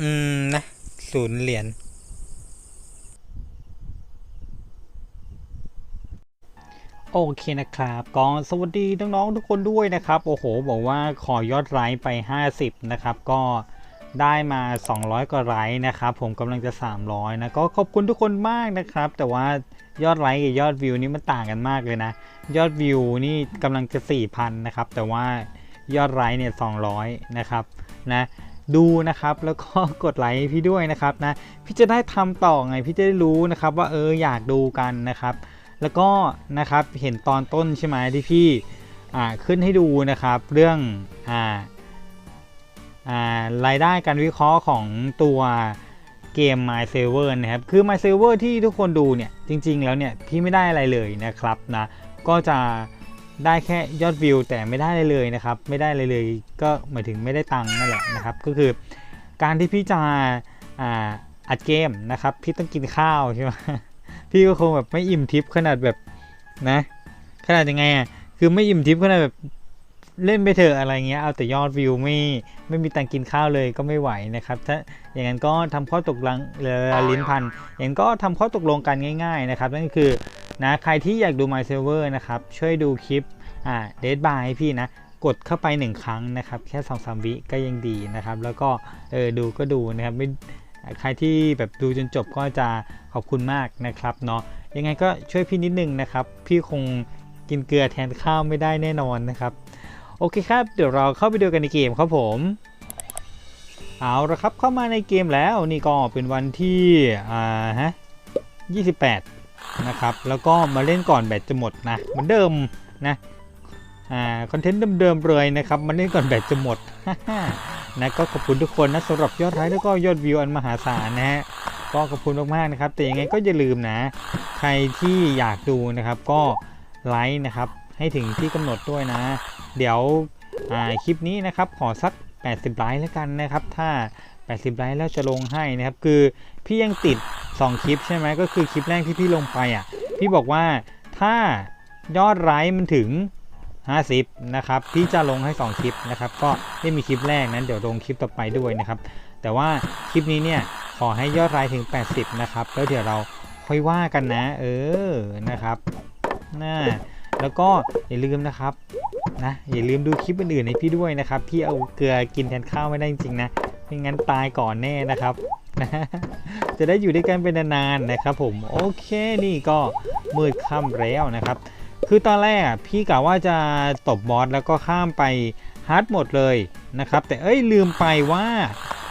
อืม นะศูนย์เหรียญโอเคนะครับก็สวัสดีน้องๆทุกคนด้วยนะครับ โอ้โห บอกว่าขอยอดไลค์ไป 50 นะครับ ก็ได้มา 200 กว่าไลค์นะครับ ผมกำลังจะ 300 นะ ก็ขอบคุณทุกคนมากนะครับ แต่ว่ายอดไลค์กับยอดวิวนี่มันต่างกันมากเลยนะ ยอดวิวนี่กำลังจะ 4,000 นะครับ แต่ว่ายอดไลค์เนี่ย 200 นะครับ นะ ดูนะครับแล้วก็กดไลค์พี่ด้วยนะครับนะพี่จะได้ทำต่อไงพี่จะได้รู้นะครับว่าเอออยากดูกันนะครับ แล้วก็นะครับเห็นตอนต้นใช่ไหมที่พี่อ่าขึ้นให้ดูนะครับเรื่องอ่าอ่ารายได้การวิเคราะห์ของตัวเกม My Saver นะครับคือ My Saver ที่ทุกคนดูเนี่ยจริง ๆ แล้วเนี่ยพี่ไม่ได้อะไรเลยนะครับนะก็จะ ได้แค่ยอดวิวแต่ไม่ได้อะไรเลยนะครับ ไม่ได้อะไรเลยก็หมายถึงไม่ได้ตังค์นั่นแหละนะครับ ก็คือการที่พี่จะอ่าอัดเกมนะครับ พี่ต้องกินข้าวใช่ไหมพี่ก็คงแบบไม่อิ่มทิพย์ขนาดแบบนะขนาดยังไงอะคือไม่อิ่มทิพย์ขนาดแบบเล่นไปเถอะอะไรเงี้ยเอาแต่ยอดวิวไม่ไม่มีตังค์กินข้าวเลยก็ไม่ไหวนะครับถ้าอย่างนั้นก็ทำข้อตกลงเรือลิ้นพันอย่างนั้นก็ทำข้อตกลงกันง่าย ๆนะครับ นั่นคือ นะใครที่อยากดู My Server นะครับ ช่วยดูคลิปอ่าเดทบายให้พี่นะ กดเข้าไป 1 ครั้งนะครับ แค่2อสวิก็ยังดีนะครับ แล้วก็เออดูก็ดูนะครับไม่ใครที่แบบดูจนจบก็จะขอบคุณมากนะครับเนาะยังไงก็ช่วยพี่นิดนึงนะครับ พี่คงกินเกลือแทนข้าวไม่ได้แน่นอนนะครับ โอเคครับ เดี๋ยวเราเข้าไปดูกันในเกมครับผมเอาละครับเข้ามาในเกมแล้วนี่ก็เป็นวันที่อ่าฮะ28 นะครับ แล้วก็มาเล่นก่อนแบตจะหมดนะเหมือนเดิมนะอ่าคอนเทนต์เดิมๆเลยนะครับมาเล่นก่อนแบตจะหมดนะก็ขอบคุณทุกคนนะสำหรับยอดไลค์แล้วก็ยอดวิวอันมหาศาลนะฮะก็ขอบคุณมากๆนะครับ แต่ยังไงก็อย่าลืมนะ ใครที่อยากดูนะครับก็ไลค์นะครับให้ถึงที่กำหนดด้วยนะ เดี๋ยวคลิปนี้นะครับขอสัก 80 ไลค์แล้วกันนะครับ ถ้า 80ไลค์แล้วจะลงให้นะครับคือพี่ยังติด 2 คลิปใช่ไหมก็คือคลิปแรกที่พี่ลงไปอะพี่บอกว่าถ้ายอดไลค์มันถึง 50 นะครับ พี่จะลงให้ 2 คลิปนะครับ ก็ไม่มีคลิปแรกนั้นเดี๋ยวลงคลิปต่อไปด้วยนะครับ แต่ว่าคลิปนี้เนี่ยขอให้ยอดไลค์ถึง 80 นะครับ แล้วเดี๋ยวเราค่อยว่ากันนะ เออนะครับน่าแล้วก็อย่าลืมนะครับนะอย่าลืมดูคลิปอื่นๆให้พี่ด้วยนะครับ พี่เอาเกลือกินแทนข้าวไม่ได้จริงๆนะ ไม่งั้นตายก่อนแน่นะครับ จะได้อยู่ด้วยกันเป็นนานๆนะครับ ผมโอเคนี่ก็มืดค่ำแล้วนะครับ คือตอนแรกพี่กะว่าจะตบบอสแล้วก็ข้ามไปฮาร์ดหมดเลยนะครับ แต่เอ้ยลืมไปว่า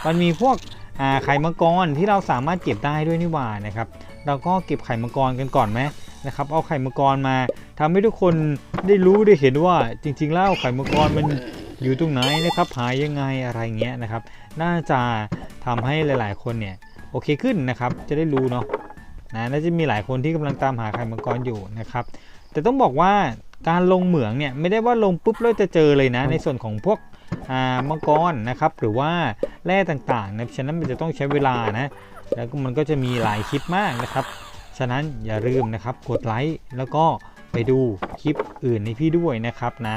มันมีพวกไข่มังกรที่เราสามารถเก็บได้ด้วยนี่หว่านะครับ เราก็เก็บไข่มังกรกันก่อนไหมนะครับเอาไข่มังกรมาทำให้ทุกคนได้รู้ได้เห็นว่าจริง ๆ แล้วไข่มังกรมัน อยู่ตรงไหนนะครับหายยังไงอะไรเงี้ยนะครับ น่าจะทำให้หลาย ๆ คนเนี่ยโอเคขึ้นนะครับ จะได้รู้เนาะนะน่าจะมีหลายคนที่กำลังตามหาไข่มังกรอยู่นะครับ แต่ต้องบอกว่าการลงเหมืองเนี่ยไม่ได้ว่าลงปุ๊บแล้วจะเจอเลยนะ ในส่วนของพวกอ่ามังกรนะครับ หรือว่าแร่ต่างๆนะฉะนั้นมันจะต้องใช้เวลานะแล้วก็มันก็จะมีหลายคลิปมากนะครับ ฉะนั้นอย่าลืมนะครับกดไลค์แล้วก็ไปดูคลิปอื่นในพี่ด้วยนะครับนะ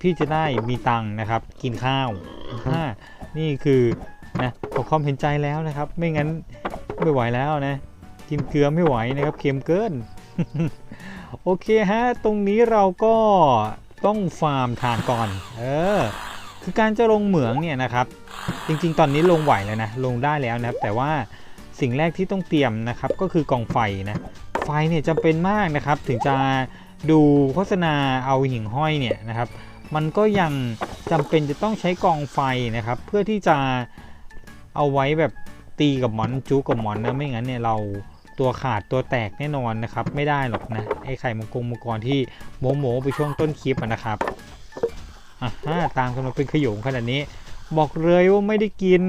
พี่จะได้มีตังค์นะครับ กินข้าวอ่านี่คือนะขอความเห็นใจแล้วนะครับ ไม่งั้นไม่ไหวแล้วนะ กินเกลือไม่ไหวนะครับเค็มเกิน โอเคฮะ ตรงนี้เราก็ต้องฟาร์มทานก่อน เออ คือการจะลงเหมืองเนี่ยนะครับ จริงๆ ตอนนี้ลงไหวแล้วนะ ลงได้แล้วนะครับ แต่ว่าสิ่งแรกที่ต้องเตรียมนะครับ ก็คือกองไฟนะ ไฟเนี่ยจำเป็นมากนะครับ ถึงจะดูโฆษณาเอาหิ่งห้อยเนี่ยนะครับ มันก็ยังจำเป็นจะต้องใช้กองไฟนะครับ เพื่อที่จะเอาไว้แบบตีกับหมอนจูกับหมอนนะไม่งั้นเนี่ยเราตัวขาดตัวแตกแน่นอนนะครับ ไม่ได้หรอกนะไอไข่มังกรมังกรที่โมโมไปช่วงต้นคลิปนะครับอะฮะตามกันมาเป็นขยงขนาดนี้ บอกเลยว่าไม่ได้กิน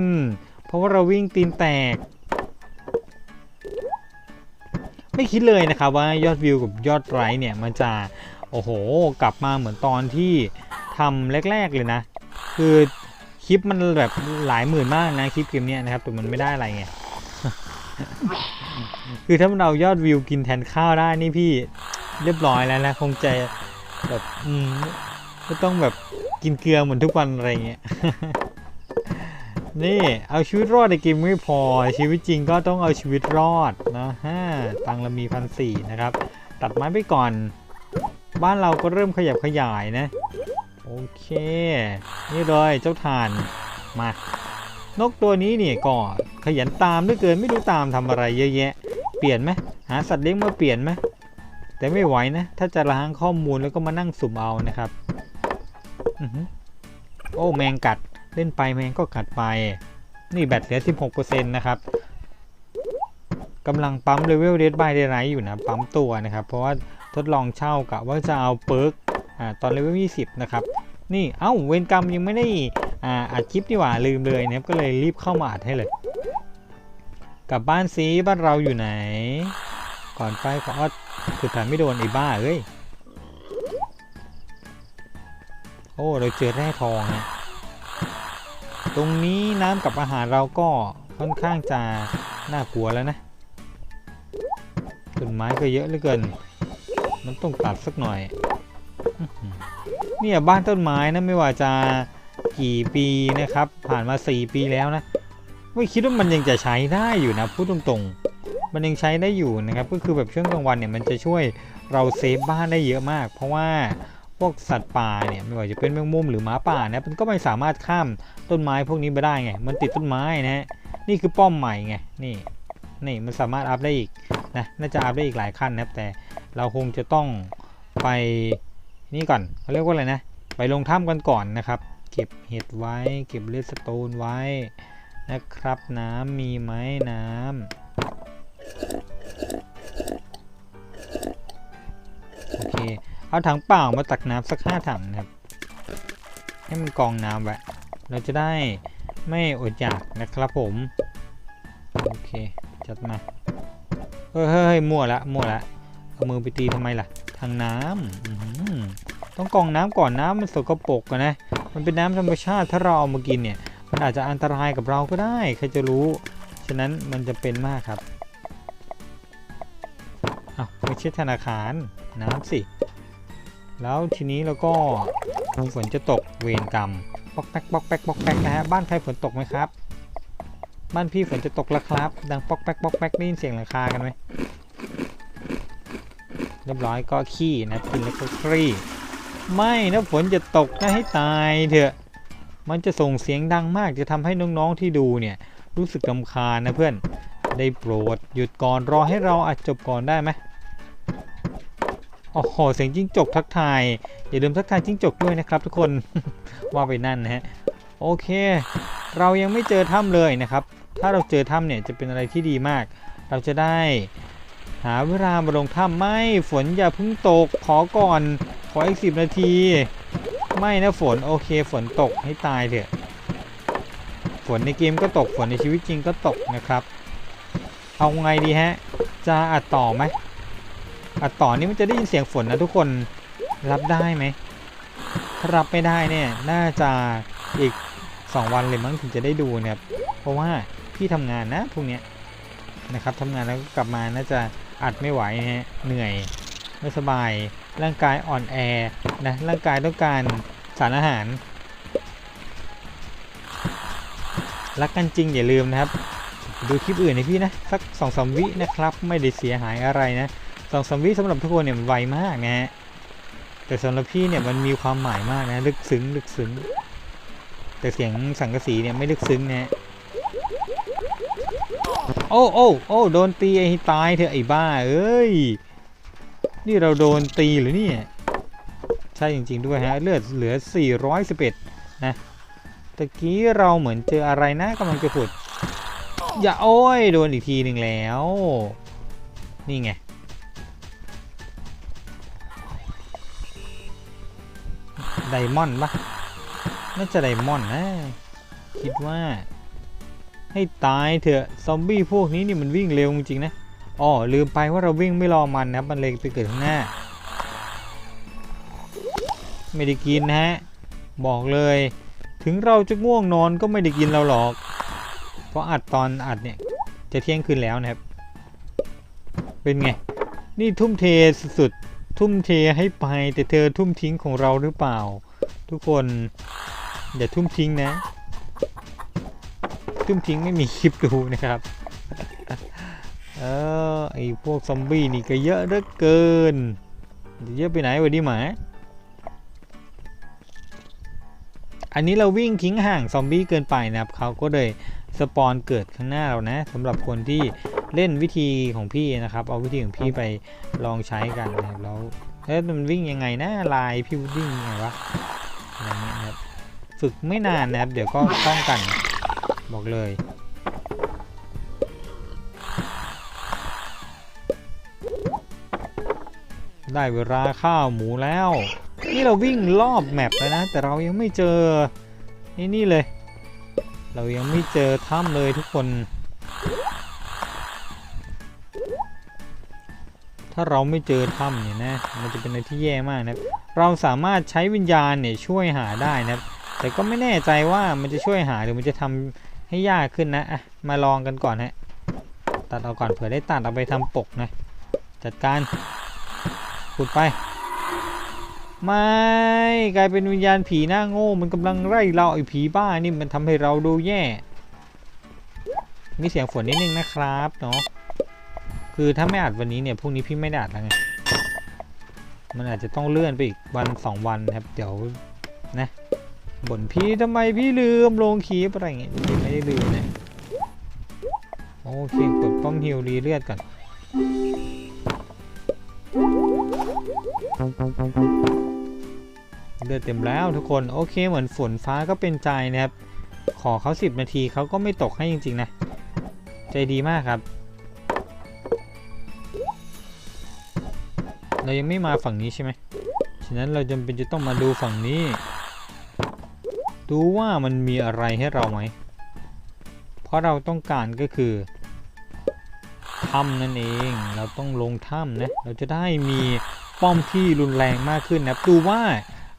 เพราะว่าเราวิ่งตีนแตก ไม่คิดเลยนะครับว่ายอดวิวกับยอดไลค์เนี่ยมันจะ โอ้โห กลับมาเหมือนตอนที่ทำแรก ๆ เลยนะ คือคลิปมันแบบหลายหมื่นมากนะคลิปเกมเนี้ยนะครับ แต่มันไม่ได้อะไรไง คือถ้าเอายอดวิวกินแทนข้าวได้นี่พี่เรียบร้อยแล้วนะคงใจแบบอืมไม่ต้องแบบกินเกลือเหมือนทุกวันอะไรเงี้ย นี่เอาชีวิตรอดในเกมไม่พอ ชีวิตจริงก็ต้องเอาชีวิตรอดนะฮะตังเรามีพันสี่นะครับ ตัดไม้ไปก่อน บ้านเราก็เริ่มขยับขยายนะ โอเค นี่เลยเจ้าทานมานกตัวนี้เนี่ยก็ขยันตามเหลือเกินไม่รู้ตามทำอะไรเยอะแยะ เปลี่ยนไหมหาสัตว์เลี้ยงมาเปลี่ยนไหมแต่ไม่ไหวนะ ถ้าจะล้างข้อมูลแล้วก็มานั่งสุ่มเอานะครับอโอ้แมงกัดเล่นไปแมงก็กัดไป นี่แบตเหลือ 16%นะครับกำลังปั๊มเลเวลเดดบายเดไรอยู่นะ ปั๊มตัวนะครับ เพราะว่า ดลองเช่ากะว่าจะเอาเปิร์กอ่าตอนเลเวล20 นะครับ นี่เอ้าเวนกรรมยังไม่ได้อ่าอัดคลิปดีกว่าลืมเลยนะครับก็เลยรีบเข้ามาอัดให้เลย กลับบ้านซีบ้านเราอยู่ไหน ก่อนไปขออคือถ่ายไม่โดนไอ้บ้าเอ้ยโอ้เราเจอแร่ทองนะตรงนี้น้ำกับอาหารเราก็ค่อนข้างจะน่ากลัวแล้วนะต้นไม้ก็เยอะเหลือเกิน มันต้องตัดสักหน่อย เนี่ยบ้านต้นไม้นะไม่ว่าจะกี่ปีนะครับ ผ่านมา 4 ปีแล้วนะ ไม่คิดว่ามันยังจะใช้ได้อยู่นะพูดตรงๆ มันยังใช้ได้อยู่นะครับ ก็คือแบบช่วงกลางวันเนี่ยมันจะช่วยเราเซฟบ้านได้เยอะมาก เพราะว่าพวกสัตว์ป่าเนี่ยไม่ว่าจะเป็นแมงมุมหรือหมาป่านะมันก็ไม่สามารถข้ามต้นไม้พวกนี้ไปได้ไง มันติดต้นไม้นะฮะนี่คือป้อมใหม่ไงนี่นี่มันสามารถอัพได้อีกนะน่าจะอัพได้อีกหลายขั้นนะครับแต่ เราคงจะต้องไปนี่ก่อนเขาเรียกว่าอะไรนะ ไปลงถ้ำกันก่อนนะครับ เก็บเห็ดไว้ เก็บเลสโตนไว้นะครับ น้ำมีไหมน้ำโอเค เอาถังเปล่ามาตักน้ำสักห้าถังนะครับ ให้มันกองน้ำไว้เราจะได้ไม่อดอยากนะครับผม โอเค จัดมาเฮ้ยเฮ้ยเฮ้ยมั่วละมั่วละ เอามือไปตีทำไมล่ะ ทางน้ำอื้อหือต้องกองน้ำก่อนน้ำมันสกปรกนะ มันเป็นน้ำธรรมชาติถ้าเราเอามากินเนี่ย มันอาจจะอันตรายกับเราก็ได้ใครจะรู้ ฉะนั้นมันจะเป็นมากครับอ้าวไม่ใช่ธนาคารน้ำสิ แล้วทีนี้เราก็ฝนจะตกเวรกรรมปอกแป๊กปอกแป๊กปอกแป๊กนะฮะบ้านใครฝนตกไหมครับ บ้านพี่ฝนจะตกแล้วครับ ดังปอกแป๊กปอกแป๊กได้ยินเสียงหลังคากันไหม รียบร้อยก็ขี้นะกินแล้วก็คลี่ไม่นะฝนจะตกนะให้ตายเถอะ มันจะส่งเสียงดังมากจะทำให้น้องๆที่ดูเนี่ย รู้สึกกำคาญนะเพื่อน ได้โปรดหยุดก่อนรอให้เราอัดจบก่อนได้ไหมโอ้โหเสียงจิ้งจกทักทาย อย่าลืมทักทายจิ้งจกด้วยนะครับทุกคนว่าไปนั่นนะฮะโอเค เรายังไม่เจอถ้ำเลยนะครับ ถ้าเราเจอถ้ำเนี่ยจะเป็นอะไรที่ดีมาก เราจะได้ หาเวลามาลงถ้ำไม่ฝนอย่าเพิ่งตกขอก่อน ขออีกสิบนาที ไม่นะฝนโอเคฝนตกให้ตายเถอะ ฝนในเกมก็ตกฝนในชีวิตจริงก็ตกนะครับ เอาไงดีฮะ จะอัดต่อไหมอัดต่อนี่มันจะได้ยินเสียงฝนนะทุกคนรับได้ไหมถ้ารับไม่ได้เนี่ยน่าจะอีก 2 วันเลยมั้งถึงจะได้ดูนะครับเพราะว่าพี่ทำงานนะพวกเนี้นะครับทำงานแล้วก็กลับมาน่าจะ อัดไม่ไหวฮะเหนื่อยไม่สบาย ร่างกายอ่อนแอนะร่างกายต้องการสารอาหาร รักกันจริงอย่าลืมนะครับ ดูคลิปอื่นให้พี่นะ สักสองสามวินะครับ ไม่ได้เสียหายอะไรนะสองสามวิสำหรับทุกคนเนี่ยมันไวมากนะฮะแต่สำหรับพี่เนี่ยมันมีความหมายมากนะ ลึกซึ้งลึกซึ้งแต่เสียงสังกะสีเนี่ยไม่ลึกซึ้งนะฮะ โอ้โอ้โอ้โดนตีไอ้ตายเถอะไอ้บ้าเอ้ย นี่เราโดนตีหรือเนี่ย ใช่จริง ๆ ด้วยฮะ เลือดเหลือ 411 นะตะกี้เราเหมือนเจออะไรนะกำลังจะผุด อย่าโอ้ย โดนอีกทีหนึ่งแล้ว นี่ไง ไดมอนด์ปะน่าจะไดมอนด์นะ คิดว่า ให้ตายเถอะซอมบี้พวกนี้นี่มันวิ่งเร็วจริงนะอ๋อลืมไปว่าเราวิ่งไม่รอมันนะมันเลยไปเกิดข้างหน้า ไม่ได้กินนะฮะบอกเลย ถึงเราจะง่วงนอนก็ไม่ได้กินเราหรอก เพราะอัดตอนอัดเนี่ยจะเที่ยงคืนแล้วนะครับ เป็นไง นี่ทุ่มเทสุดๆทุ่มเทให้ไปแต่เธอทุ่มทิ้งของเราหรือเปล่า ทุกคนอย่าทุ่มทิ้งนะ ทุ่มทิ้งไม่มีคลิปดูนะครับเออไอพวกซอมบี้นี่ก็เยอะเหลือเกินเยอะไปไหนวะดิหมา อันนี้เราวิ่งทิ้งห่างซอมบี้เกินไปนะครับเขาก็เลยสปอนเกิดข้างหน้าเรานะสำหรับคนที่เล่นวิธีของพี่นะครับ เอาวิธีของพี่ไปลองใช้กันนะครับแล้วเฮ้ยมันวิ่งยังไงนะลายพี่วิ่งยังไงวะอะไรเงี้ยครับฝึกไม่นานนะครับ เดี๋ยวก็คล่องกัน บอกเลย ได้เวลาข้าวหมูแล้ว นี่เราวิ่งรอบแมปแล้วนะ แต่เรายังไม่เจอ นี่นี่เลย เรายังไม่เจอถ้ำเลยทุกคน ถ้าเราไม่เจอถ้ำเนี่ยนะ มันจะเป็นอะไรที่แย่มากนะเราสามารถใช้วิญญาณเนี่ยช่วยหาได้นะแต่ก็ไม่แน่ใจว่ามันจะช่วยหาหรือมันจะทำ ให้ยากขึ้นนะอะมาลองกันก่อนฮะตัดเอาก่อนเผื่อได้ตัดเอาไปทำปกนะ จัดการขุดไป ไม่กลายเป็นวิญญาณผีหน้าโง่ มันกำลังไล่เราไอ้ผีบ้านี่มันทำให้เราดูแย่ มีเสียงฝนนิดนึงนะครับเนาะคือถ้าไม่อัดวันนี้เนี่ยพรุ่งนี้พี่ไม่ได้อัดแล้วไงมันอาจจะต้องเลื่อนไปอีกวันสองวันครับ เดี๋ยวนะบ่นพี่ทำไมพี่ลืมลงคลิปอะไรอย่างเงี้ย ไม่ได้ลืมนะโอเคกดป้อมฮิวรีเลือดก่อนเลือดเต็มแล้วทุกคนโอเคเหมือนฝนฟ้าก็เป็นใจนะครับ ขอเขา10 นาทีเขาก็ไม่ตกให้จริง ๆ นะ ใจดีมากครับ เรายังไม่มาฝั่งนี้ใช่ไหมฉะนั้นเราจำเป็นจะต้องมาดูฝั่งนี้ ดูว่ามันมีอะไรให้เราไหม เพราะเราต้องการก็คือถ้ำนั่นเอง เราต้องลงถ้ำนะ เราจะได้มีป้อมที่รุนแรงมากขึ้นนะครับดูว่า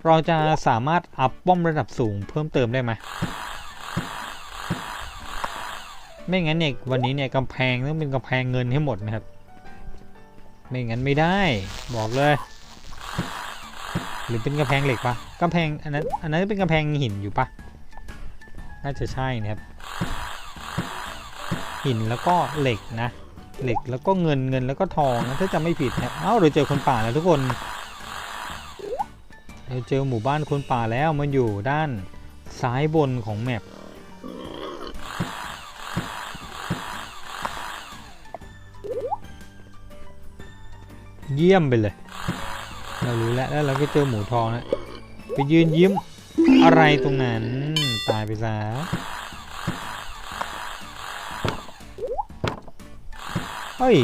เราจะสามารถอัพป้อมระดับสูงเพิ่มเติมได้ไหมไม่งั้นเนี่ยวันนี้เนี่ยกำแพงต้องเป็นกำแพงเงินให้หมดนะครับ ไม่งั้นไม่ได้บอกเลย หรือเป็นกำแพงเหล็กปะกำแพงอันนั้นอันนั้นเป็นกำแพงหินอยู่ปะน่าจะใช่นะครับ หินแล้วก็เหล็กนะ เหล็กแล้วก็เงินเงินแล้วก็ทองนะถ้าจำไม่ผิดนะเอ้าเราเจอคนป่าแล้วทุกคนเราเจอหมู่บ้านคนป่าแล้วมันอยู่ด้านซ้ายบนของแมปเยี่ยมไปเลย เรารู้แล้วแล้วเราก็เจอหมูทองแล้วไปยืนยิ้มอะไรตรงนั้น ตายไปซะ เฮ้ย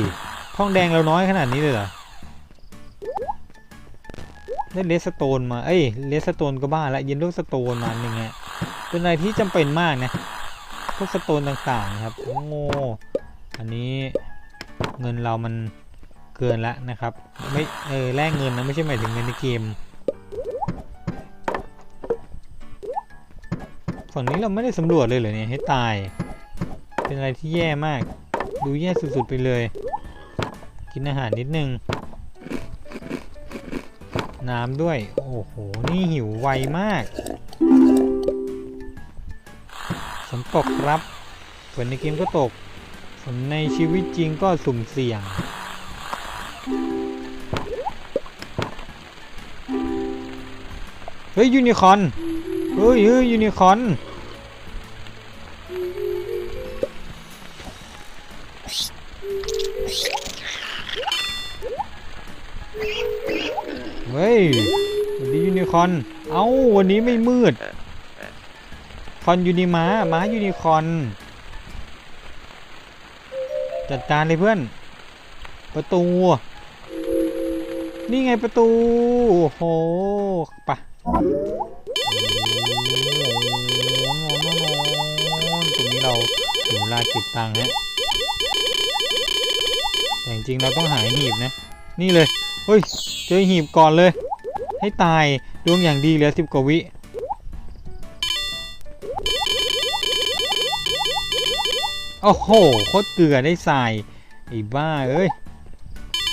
ทองแดงเราน้อยขนาดนี้เลยเหรอ ได้เลสโตนมา เอ้ย เลสโตนก็บ้าละเย็นลูกสโตนมาหนึ่งไงเป็นอะไรที่จำเป็นมากนะ พวกสโตนต่างๆครับโอ้โง่ อันนี้เงินเรามันเกินละนะครับ ไม่ เออ แลกเงินนะ ไม่ใช่หมายถึงเงินในเกม ฝั่งนี้เราไม่ได้สำรวจเลยเหรอเนี่ย ให้ตาย เป็นอะไรที่แย่มาก ดูแย่สุดๆไปเลย กินอาหารนิดนึง น้ำด้วย โอ้โห นี่หิวไวมาก ฝนตกครับ ฝนในเกมก็ตก ฝนในชีวิตจริงก็สุ่มเสี่ยงเฮ้ยยูนิคอน เฮ้ยเฮ้ยยูนิคอน เฮ้ยวันนี้ยูนิคอนเอ้าวันนี้ไม่มืด คอนยูนิม้าม้ายูนิคอน จัดการเลยเพื่อน ประตู นี่ไงประตู โอ้โหปะตรงนี้เราถึงเวลาเก็บตังค์ฮะแต่จริงเราต้องหาหีบนะ นี่เลย เฮ้ย เจอหีบก่อนเลย ให้ตายดวงอย่างดีเหลือสิบกว่าวิโอ้โหโคตรเกลือได้ทรายไอ้บ้าเอ้ย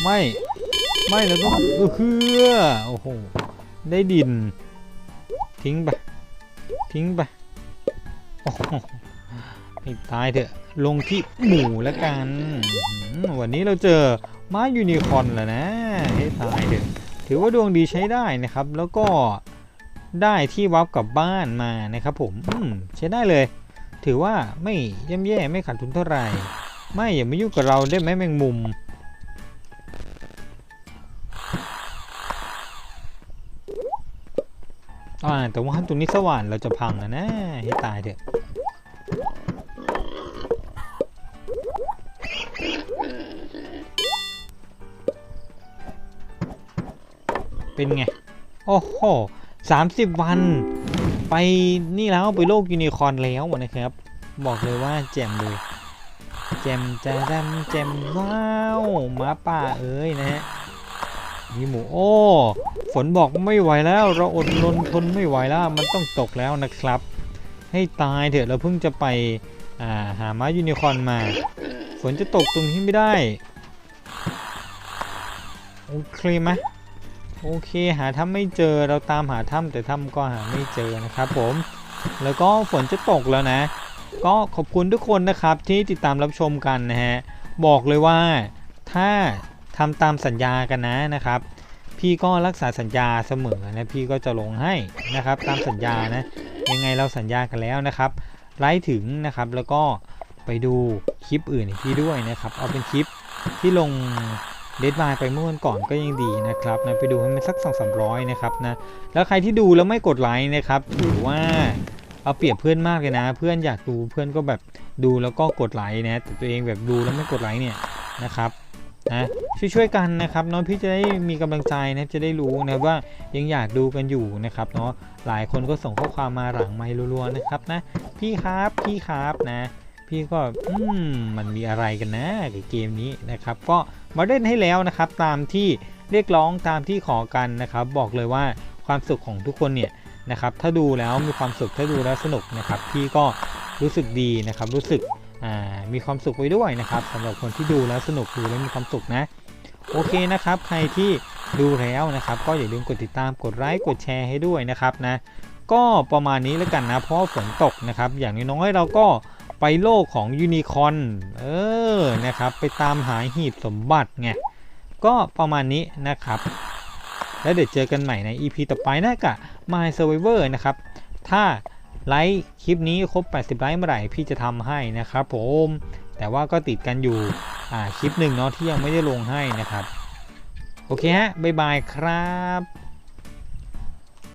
ไม่ไม่เราต้องเออเฮือโอ้โหได้ดิน ทิ้งไปทิ้งไปโอ้โหตายเถอะลงที่หมูแล้วกัน วันนี้เราเจอม้ายูนิคอร์นแล้วนะให้ตายเถอะ ถือว่าดวงดีใช้ได้นะครับ แล้วก็ได้ที่วับกลับบ้านมานะครับผมอืมใช้ได้เลย ถือว่าไม่ย่ำแย่ไม่ขาดทุนเท่าไหร่ ไม่อย่ามายุ่งกับเราได้ไหมแมงมุม อ่าแต่ว่าตรงนี้สว่านเราจะพังนะนะให้ตายเถอะ เป็นไง โอ้โหสามสิบวัน ไปนี่แล้วไปโลกยูนิคอร์นแล้วนะครับ บอกเลยว่าแจ่มเลย แจ่มจะดำแจ่มว้าวหมาป่าเอ้ยนะฮะมีหมูโอ้ ฝนบอกไม่ไหวแล้ว เราอดรนทนไม่ไหวแล้ว มันต้องตกแล้วนะครับ ให้ตายเถอะเราเพิ่งจะไปาหาม้ายูนิคอร์นมา ฝนจะตกตรงนี้ไม่ได้ โอเคไหม โอเคหาถ้ำไม่เจอเราตามหาถ้ำแต่ถ้ำก็หาไม่เจอนะครับผมแล้วก็ฝนจะตกแล้วนะ ก็ขอบคุณทุกคนนะครับที่ติดตามรับชมกันนะฮะบอกเลยว่าถ้าทำตามสัญญากันนะนะครับ พี่ก็รักษาสัญญาเสมอนะพี่ก็จะลงให้นะครับ ตามสัญญานะยังไงเราสัญญากันแล้วนะครับไลค์ถึงนะครับแล้วก็ไปดูคลิปอื่นพี่ด้วยนะครับ เอาเป็นคลิปที่ลง เดทบายไปเมื่อวันก่อนก็ยังดีนะครับนะไปดูให้มันสักสองสามร้อยนะครับนะแล้วใครที่ดูแล้วไม่กดไลค์นะครับถือว่าเอาเปรียบเพื่อนมากเลยนะ เพื่อนอยากดูเพื่อนก็แบบดูแล้วก็กดไลค์นะแต่ตัวเองแบบดูแล้วไม่กดไลค์เนี่ยนะครับนะช่วยๆกันนะครับเนาะพี่จะได้มีกำลังใจนะจะได้รู้นะว่ายังอยากดูกันอยู่นะครับเนาะหลายคนก็ส่งข้อความมาหลังไมค์รัวๆนะครับนะพี่ครับพี่ครับนะ พี่ก็อืมมันมีอะไรกันนะกับเกมนี้นะครับ ก็ มาเล่นให้แล้วนะครับ ตามที่เรียกร้องตามที่ขอกันนะครับ บอกเลยว่าความสุขของทุกคนเนี่ยนะครับ ถ้าดูแล้วมีความสุขถ้าดูแล้วสนุกนะครับพี่ก็รู้สึกดีนะครับ รู้สึกมีความสุขไปด้วยนะครับสำหรับคนที่ดูแล้วสนุกดูแล้วมีความสุขนะ โอเคนะครับ ใครที่ดูแล้วนะครับ ก็อย่าลืมกดติดตามกดไลค์กดแชร์ให้ด้วยนะครับนะก็ประมาณนี้แล้วกันนะเพราะฝนตกนะครับ อย่างน้อยๆเราก็ ไปโลกของยูนิคอนเออนะครับ ไปตามหาหีบสมบัติไงก็ประมาณนี้นะครับ แล้วเดี๋ยวเจอกันใหม่ใน EP ต่อไปนะกับ My Survivor นะครับ ถ้าไลค์คลิปนี้ครบ 80 ไลค์เมื่อไหร่พี่จะทำให้นะครับผม แต่ว่าก็ติดกันอยู่อ่าคลิปหนึ่งเนาะที่ยังไม่ได้ลงให้นะครับ โอเคฮะ บ๊ายบายครับ